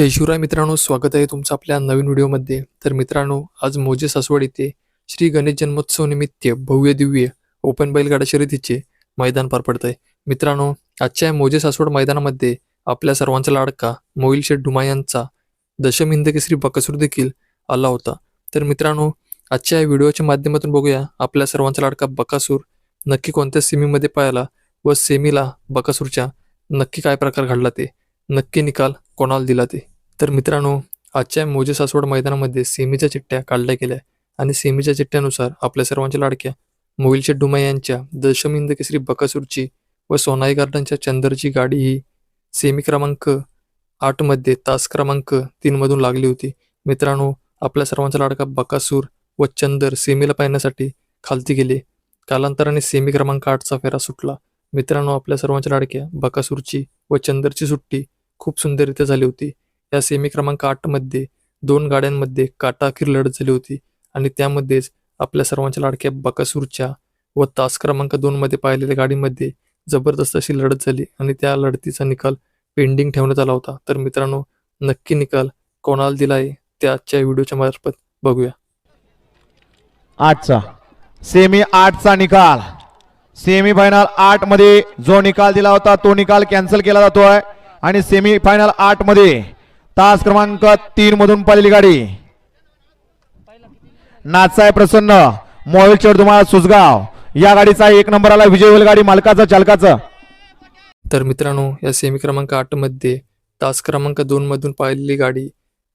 जय शिवराय मित्रांनो स्वागत आहे तुमचं आपल्या नवीन व्हिडिओमध्ये. तर मित्रांनो आज मोजे सासवड येथे श्री गणेश जन्मोत्सव निमित्त भव्य दिव्य ओपन बैलगाडा शर्यतीचे मैदान पार पडत आहे मित्रांनो आजच्या या मोजे सासवड मैदानामध्ये आपल्या सर्वांचा लाडका मोईल शेठ डुमा यांचा दशम हिंदकेसरी बकासूर देखील आला होता. तर मित्रांनो आजच्या या व्हिडिओच्या माध्यमातून बघूया आपल्या सर्वांचा लाडका बकासूर नक्की कोणत्या सेमीमध्ये पाहिला व सेमीला बकासूरच्या नक्की काय प्रकार घडला ते? नक्की निकाल कोणाला दिला ते? तर मित्रांनो आजच्या मोजे सासवड मैदानामध्ये सेमीच्या चिठ्ठ्या काढल्या गेल्या आणि सेमीच्या चिठ्ठ्यानुसार आपल्या सर्वांच्या लाडक्या मोहिलशेठ डुमा यांच्या दशमिंद केसरी बकासूरची व सोनाई गार्डनच्या चंदरची गाडी ही सेमी क्रमांक आठमध्ये तास क्रमांक तीनमधून लागली होती. मित्रांनो आपल्या सर्वांचा लाडका बकासूर व चंदर सेमीला पाहण्यासाठी खालती गेले. कालांतराने सेमी क्रमांक आठचा फेरा सुटला. मित्रांनो आपल्या सर्वांच्या लाडक्या बकासूरची व चंदरची सुट्टी खूप सुंदररित्या झाली होती. या सेमी क्रमांक आठमध्ये दोन गाड्यांमध्ये काटाखीर लढत झाली होती. आणि त्यामध्येच आपल्या सर्वांच्या लाडक्या बकासूरच्या व तास क्रमांक दोनमध्ये पाहिलेल्या गाडीमध्ये जबरदस्त अशी लढत झाली. आणि त्या लढतीचा निकाल पेंडिंग ठेवण्यात आला होता. तर मित्रांनो नक्की निकाल कोणाला दिला आहे ते आजच्या व्हिडिओच्या मार्फत बघूया. आठचा. सेमी आठचा निकाल. सेमी फायनल आठमध्ये जो निकाल दिला होता तो निकाल कॅन्सल केला जातोय. आणि सेमी फायनल आठमध्ये तास क्रमांक तीन मधून पाहिलेली गाडी. नाचाय प्रसन्न मोहिल चढदुमाळ सुसगाव या गाडीचा एक नंबर आला विजय होईल गाडी मालकाचा चालकाचा. तर मित्रांनो या सेमी क्रमांक आठमध्ये तास क्रमांक दोन मधून पाहिलेली गाडी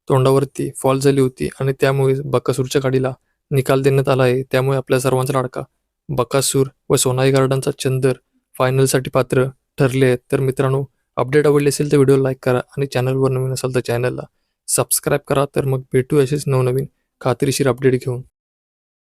तोंडावरती फॉल झाली होती आणि त्यामुळे बकासूरच्या गाडीला निकाल देण्यात आला आहे. त्यामुळे आपल्या सर्वांचा लाडका बकासूर व सोनाई गार्डनचा चंदर फायनलसाठी पात्र ठरले आहेत. तर मित्रांनो अपडेट आवडली असेल तर व्हिडिओ लाईक करा आणि चॅनलवर नवीन असाल तर चॅनलला सबस्क्राईब करा तर मग भेटू असेच नवनवीन खात्रीशीर अपडेट घेऊन.